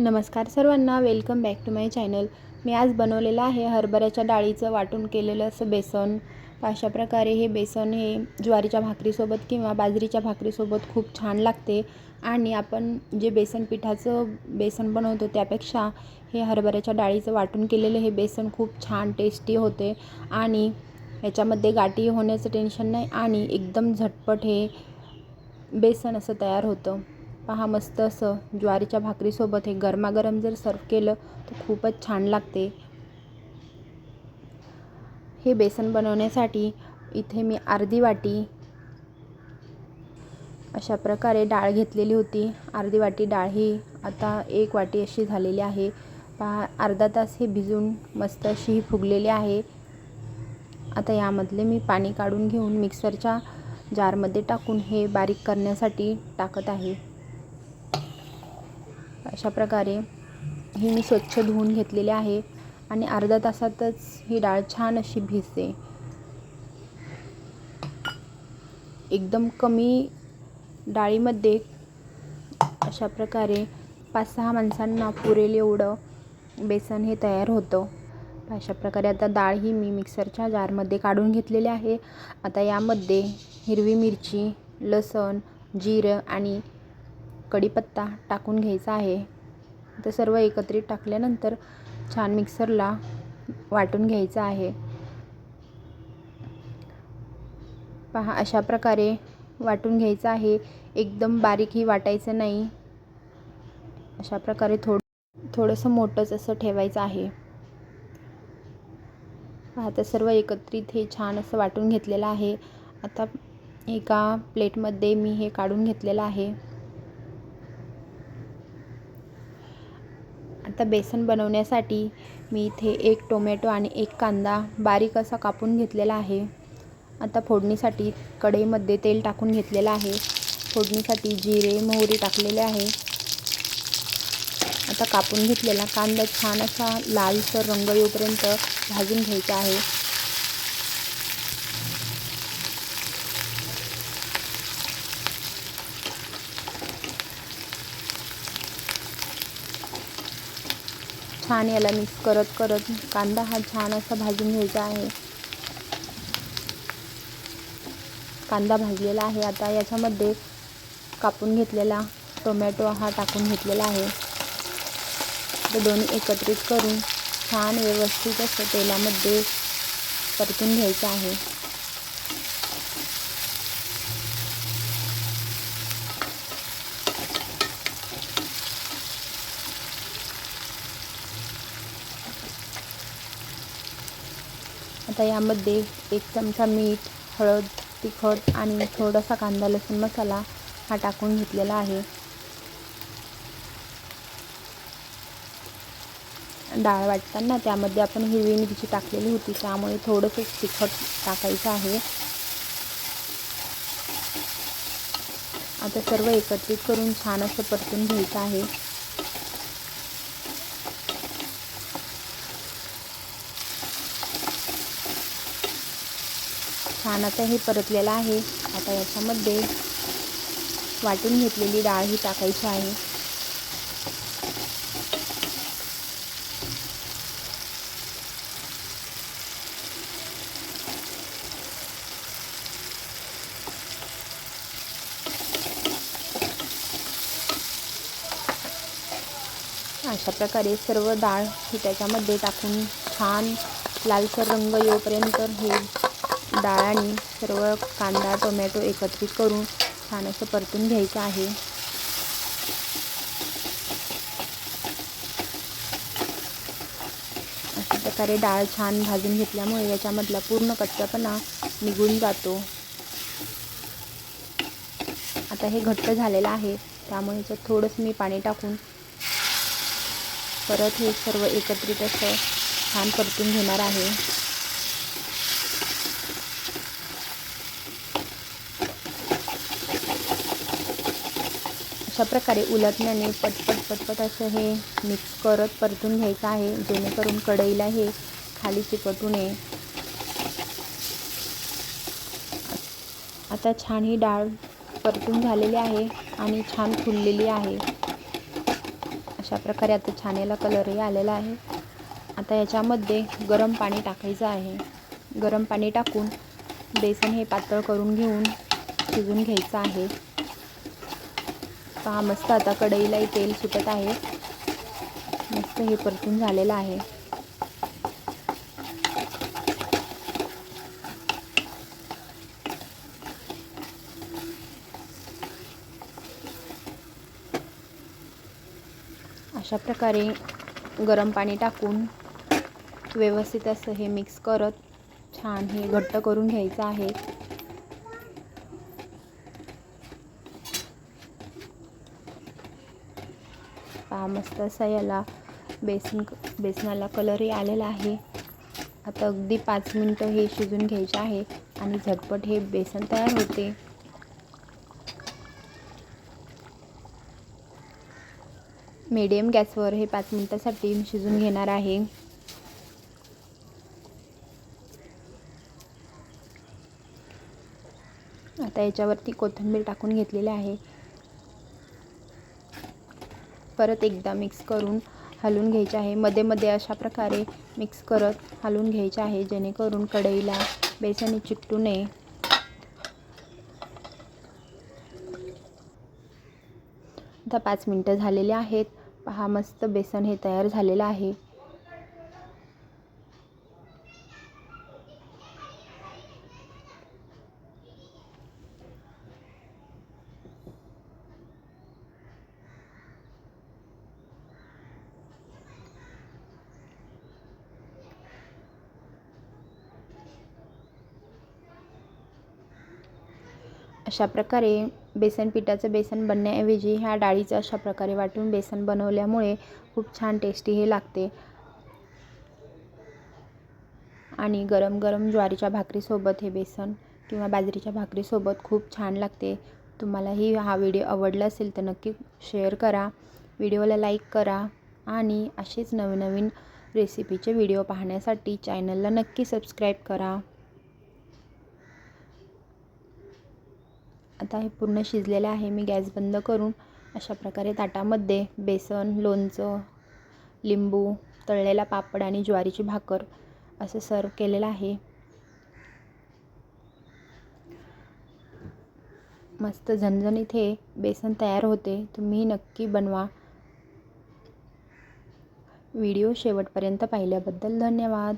नमस्कार सर्वांना welcome back to my channel मी आज बनवलेलं आहे हरभऱ्याच्या डाळीचं वाटून केलेलं असं बेसन. अशा प्रकारे हे बेसन हे ज्वारीच्या भाकरीसोबत किंवा बाजरीच्या भाकरीसोबत खूप छान लागते. आणि आपण जे बेसन पिठाचं बेसन बनवतो त्यापेक्षा हे हरभऱ्याच्या डाळीचं वाटून केलेलं हे बेसन खूप छान टेस्टी होते. आणि याच्यामध्ये गाठी होण्याचं टेन्शन नाही आणि एकदम झटपट हे बेसन असं तयार होतं. पहा मस्त असं ज्वारीच्या भाकरीसोबत हे गरमागरम जर सर्व केलं तर खूपच छान लागते. हे बेसन बनवण्यासाठी इथे मी अर्धी वाटी अशा प्रकारे डाळ घेतलेली होती. अर्धी वाटी डाळ ही आता एक वाटी अशी झालेली आहे. पहा अर्धा तास हे भिजून मस्त अशी ही फुगलेली आहे. आता यामधले मी पाणी काढून घेऊन मिक्सरच्या जारमध्ये टाकून हे बारीक करण्यासाठी टाकत आहे. अशा प्रकारे ही मी स्वच्छ धुवून घेतलेली आहे आणि अर्धा तासातच ही डाळ छान अशी भिजते. एकदम कमी डाळीमध्ये अशा प्रकारे पाच सहा माणसांना पुरेल एवढं बेसन हे तयार होतं. अशा प्रकारे आता डाळ ही मी मिक्सरच्या जारमध्ये काढून घेतलेली आहे. आता यामध्ये हिरवी मिरची लसण जिरं आणि कढीपत्ता टाकून घ्यायचा आहे. तर सर्व एकत्रित टाकल्यानंतर छान मिक्सरला वाटून घ्यायचं आहे. पहा अशा प्रकारे वाटून घ्यायचं आहे. एकदम बारीकही वाटायचं नाही. अशा प्रकारे थोडं थोडंसं मोठंच असं ठेवायचं आहे. आता सर्व एकत्रित हे छान असं वाटून घेतलेलं आहे. आता एका प्लेटमध्ये मी हे काढून घेतलेलं आहे. आता बेसन बनवण्यासाठी मी इथे एक टोमॅटो आणि एक कांदा बारीक असा कापून घेतलेला आहे. आता फोडणीसाठी कढईमध्ये तेल टाकून घेतलेलं आहे. फोडणीसाठी जिरे मोहरी टाकलेले आहे. आता कापून घेतलेला कांदा छान असा लालसर रंग येऊपर्यंत भाजून घ्यायचा आहे. छान याला मिक्स करत करत कांदा हा छान असा भाजून घ्यायचा आहे. कांदा भाजलेला आहे. आता याच्यामध्ये कापून घेतलेला टोमॅटो हा टाकून घेतलेला आहे. ते दोन्ही एकत्रित करून छान व्यवस्थित असं तेलामध्ये परतून घ्यायचं आहे. आता यामध्ये एक चमचा मीठ हळद तिखट आणि थोडासा कांदा लसूण मसाला हा टाकून घेतलेला आहे. डाळ वाटताना त्यामध्ये आपण हिरवी मिरची टाकलेली होती त्यामुळे थोडंसं तिखट टाकायचं आहे. आता सर्व एकत्रित करून छान असं परतून घ्यायचं आहे. छान आता हे परतलेलं आहे. आता याच्यामध्ये वाटून घेतलेली डाळ ही टाकायची आहे. अशा प्रकारे सर्व डाळ ही त्याच्यामध्ये टाकून छान लालसर रंग येऊपर्यंत हे डाळ आणि सर्व कांदा टोमॅटो एकत्रित करून छान असं परतून घ्यायचं आहे. अशा प्रकारे डाळ छान भाजून घेतल्यामुळे याच्यामधला पूर्ण कच्चापणा निघून जातो. आता हे घट्ट झालेलं आहे त्यामुळे याच्यात थोडंसं मी पाणी टाकून परत हे सर्व एकत्रित असं छान परतून घेणार आहे. अशा प्रकारे उलटण्याने पटपट पटपट असं हे मिक्स करत परतून घ्यायचं आहे. जेणेकरून कढईला हे खाली चिकटू नये. आता छान ही डाळ परतून झालेली आहे आणि छान फुललेली आहे. अशा प्रकारे आता छान याला कलरही आलेला आहे. आता याच्यामध्ये गरम पाणी टाकायचं आहे. गरम पाणी टाकून बेसन हे पातळ करून घेऊन शिजून घ्यायचं आहे. पहा मस्त आता कढईलाही तेल सुटत आहे. मस्त हे परतून झालेलं आहे. अशा प्रकारे गरम पाणी टाकून व्यवस्थित असं हे मिक्स करत छान हे घट्ट करून घ्यायचं आहे. पहा मस्त असा याला बेसन बेसनाला कलरही आलेला आहे. आता अगदी पाच मिनटं हे शिजून घ्यायचे आहे आणि झटपट हे बेसन तयार होते. मीडियम गॅसवर हे पाच मिनटासाठी शिजून घेणार आहे. आता याच्यावरती कोथिंबीर टाकून घेतलेली आहे. परत एकदा मिक्स करून हलवून घ्यायचे आहे. मध्ये मध्ये अशा प्रकारे मिक्स करत हलवून घ्यायचे आहे. जेणेकरून कढईला बेसन चिकटू नये. आता पाच मिनटं झालेले आहेत. पहा मस्त बेसन हे तयार झालेलं आहे. अशा प्रकारे बेसन पिठाचं बेसन बनण्याऐवजी ह्या डाळीचं अशा प्रकारे वाटून बेसन बनवल्यामुळे खूप छान टेस्टी हे लागते. आणि गरम गरम ज्वारीच्या भाकरीसोबत हे बेसन किंवा बाजरीच्या भाकरीसोबत खूप छान लागते. तुम्हालाही हा व्हिडिओ आवडला असेल तर नक्की शेअर करा. व्हिडिओला लाईक करा आणि असेच नवीन नवीन रेसिपीचे व्हिडिओ पाहण्यासाठी चॅनलला नक्की सबस्क्राईब करा. आता हे पूर्ण शिजलेलं आहे मी गॅस बंद करून अशा प्रकारे ताटामध्ये बेसन लोणचं लिंबू तळलेला पापड आणि ज्वारीची भाकर असं सर्व केलेलं आहे. मस्त झणझण इथे बेसन तयार होते. तुम्ही नक्की बनवा. व्हिडिओ शेवटपर्यंत पाहिल्याबद्दल धन्यवाद.